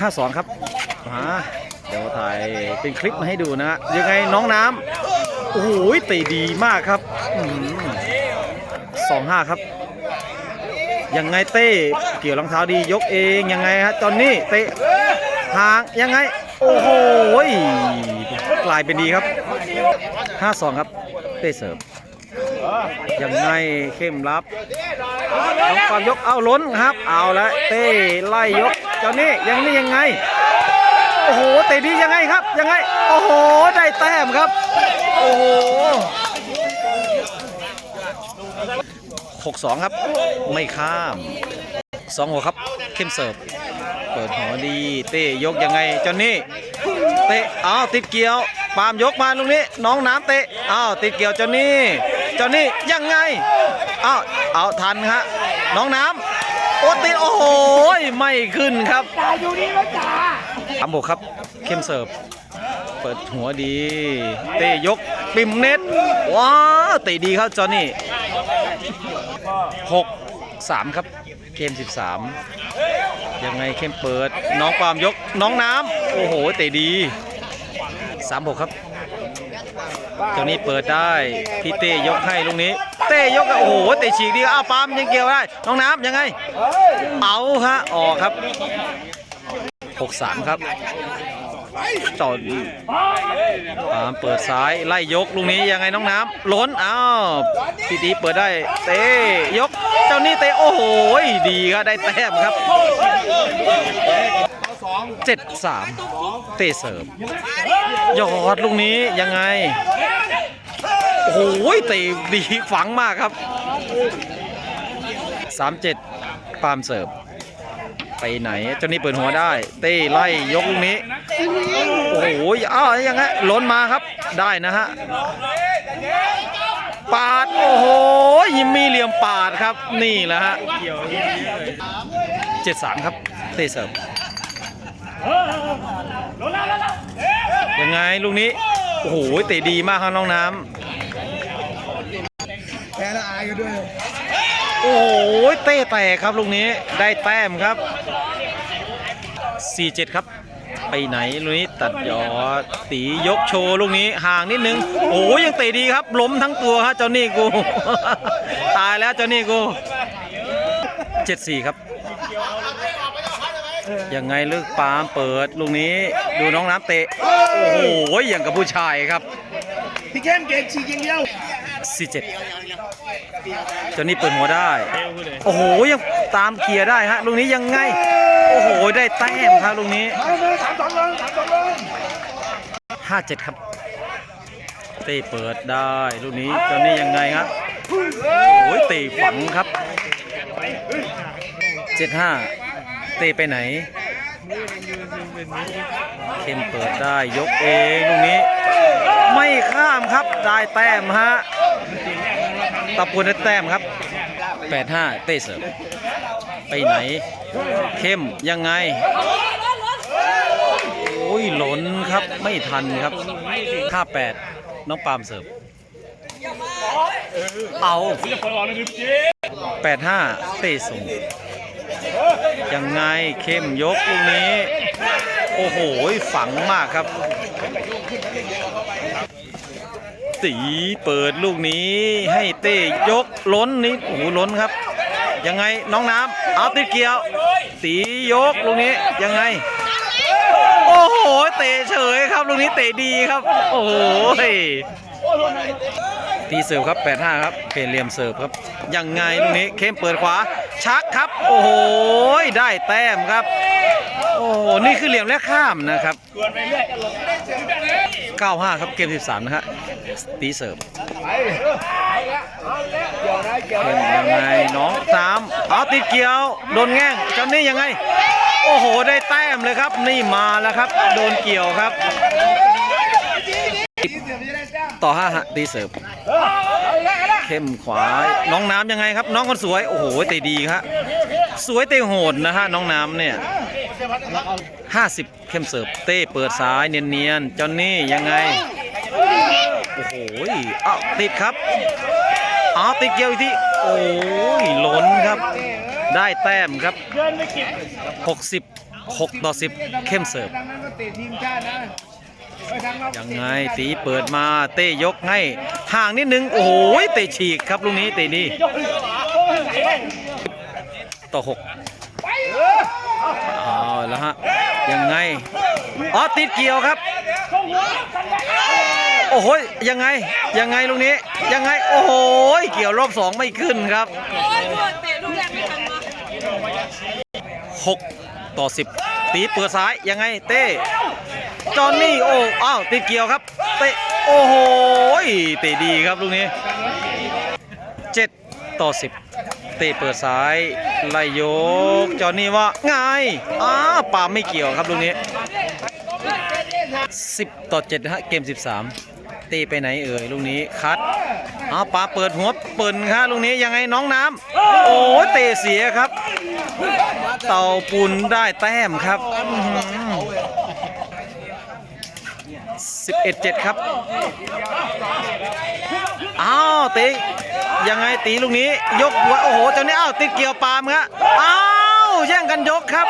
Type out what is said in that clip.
ห้าสองครับมาเดี๋ยวถ่ายเป็นคลิปมาให้ดูนะฮะยังไงน้องน้ำโอ้โหเตะดีมากครับสองห้าครับ ยังไงเต้เกี่ยวรองเท้าดียกเองยังไงฮะจอนนี่เตะห่างยังไง โอ้โหกลายเป็นดีครับ5-2ครับ เต้เสิร์ฟยังไงเข้มรับน้องความยกเอาล้นครับ เอาละเต้ไล่ยก จ้านี่ยังนี่ยังไง โอ้โหเตะดียังไงครับ ยังไง โอ้โห ได้แต้มครับ โอ้โห6-2ครับ ไม่ข้าม2หัวครับ เข้มเสิร์ฟ เปิดหัวดี เต้ยกยังไงเจ้านี่เตะ อ้าว ติดเกี่ยว ปาล์มยกมาตรงนี้ น้องน้ำเตะ อ้าว ติดเกี่ยวเจ้านี่เจ้านี่ยังไง อ้าว เอาทันฮะ น้องน้ำ อ้ติดโอ้โหไม่ขึ้นครับจ่าอยู่นี่แล้วจ่าอัมโบครับ เข้มเสิร์ฟ เปิดหัวดี เตะยกปิมเน็ต ว้าวเตะดีครับจอนี่หกสามครับ เกม13ยังไงเข้มเปิด น้องปาล์มยกน้องน้ำโอ้โหเตะดีสามหกครับ เจ้านี้เปิดได้พี่เต้ยกให้ลูกนี้ เต้ยกโอ้โหเตะฉีกดีอ้าวปามยังเกี่ยวได้น้องน้ำยังไงเอาฮะออกครับหกสามครับจอดปามเปิดซ้ายไล่ยกลูกนี้ยังไงน้องน้ำล้นอ้าวพี่ตีเปิดได้เต้ยกเจ้านี่เตะโอ้โหดีครับได้แต้มครับ เจ็ดสามเตะเสิร์ฟยอดลูกนี้ยังไง โอ้โหเตะดีฝังมากครับสามเจ็ดปาล์มเสิร์ฟไปไหนเจ้านี่เปิดหัวได้ เต้ไล่ยกลูกนี้ โอ้โหอ้าวยังไงล้นมาครับได้นะฮะปาด โอ้โหยิมมีเหลี่ยมปาดครับ นี่แหละฮะเจ็ดสามครับ เตะเสิร์ฟ ยังไงลูกนี้ โอ้โหเตะดีมากครับน้องน้แพ้ละอายกันด้วยำโอ้โหเตะแตกครับลูกนี้ได้แต้มครับ 4-7 ครับไปไหนลูกนี้ตัดยอดตียกโชว์ลูกนี้ห่างนิดนึง โอ้โหยังเตะดีครับล้มทั้งตัวครับเจ้านี่กู ตายแล้วเจ้านี่กู 7-4 ครับ ยังไงลึกปาล์มเปิดลูกนี้ดูน้องน้ำเตะ โอ้โหอย่างกับผู้ชายครับพี่เข้มเก่งฉีกอย่างเดียว47เจ้านี่เปิดหัวได้ โอ้โหยังตามเคลียร์ได้ฮะลูกนี้ยังไง โอ้โหได้แต้มครับลูกนี้มาเลยสามสองเลยสามสองเลย57ครับ เตะเปิดได้ลูกนี้เจ้านี่ยังไงครับโอ้ยเตะฝังครับ75 เตะไปไหน เข้มเปิดได้ยกเองลูกนี้ ไม่ข้ามครับได้แต้มฮะตะปูนได้แต้มครับ 85 เตะเสิร์ฟไปไหน เข้มยังไงโอ้ยหล่นครับไม่ทันครับค่า8น้องปาล์มเสิร์ฟเอา85 เตะส่ง ยังไงเข้มยกลูกนี้ โอ้โห ฝังมากครับ ตีเปิดลูกนี้ให้เต้ยกล้นนี่โอ้โหล้นครับ ยังไงน้องน้ำเอาติดเกี่ยว ตียกลูกนี้ยังไง โอ้โห เตะเฉยครับลูกนี้เตะดีครับ โอ้โหตีเสิร์ฟครับ 85 ครับเปลี่ยนเหลี่ยมเสิร์ฟครับ ยังไงลูกนี้เข้มเปิดขวา ชักครับ โอ้โหได้แต้มครับ โอ้โหนี่คือเหลี่ยมและข้ามนะครับ95 ครับเกม 13 นะฮะตีเสิร์ฟเป็นยังไงน้องสามเอาติดเกี่ยว โดนแง่งเจอนนี่ยังไง โอ้โห ได้แต้มเลยครับ นี่มาแล้วครับ โดนเกี่ยวครับ ต่อห้าฮะตีเสิร์ฟ เข้มขวา น้องน้ำยังไงครับ น้องคนสวย โอ้โหเตะดีครับสวยเตะโหดนะฮะน้องน้ำเนี่ย50เข้มเสิร์ฟเต้เปิดซ้ายเนียนๆจอนนี่ยังไง โอ้โหอ้าวติดครับอ้าวติดเกี่ยวอีกทีโอ้ยล้นครับ ได้แต้มครับ 60 6ต่อ 10 เข้มเสิร์ฟ ยังไงตีเปิดมาเต้ยกให้ห่างนิดนึง โอ้โหเตะฉีกครับลูกนี้เตะดีต่อ6เอาแล้วฮะยังไงอ๋อติดเกี่ยวครับ โอ้โหยังไงยังไงลูกนี้ยังไงโอ้โหเกี่ยวรอบสองไม่ขึ้นครับโอ้ยโดนเตะลูกต่อ10ตีเปิดซ้ายยังไงเต้ จอนนี่โอ้อ้าวติดเกี่ยวครับเตะโอ้โหเตะดีครับลูกนี้7ต่อ10เตะเปิดซ้ายไล่ยกจอนนี่ว่าไงอ้าปาไม่เกี่ยวครับลูกนี้10ต่อ7นะฮะเกม13เตะไปไหนเอ่ยลูกนี้คัดอ้าปาเปิดหัวเปิดครับลูกนี้ยังไงน้องน้ำโอ้เตะเสียครับ เต่าปูนได้แต้มครับ สิบเอ็ดเจ็ดครับอ้าวตียังไงตีลูกนี้ ยกหัวโอ้โหเจ้านี้อ้าวติดเกี่ยวปามครับอ้าวแย่งกันยกครับ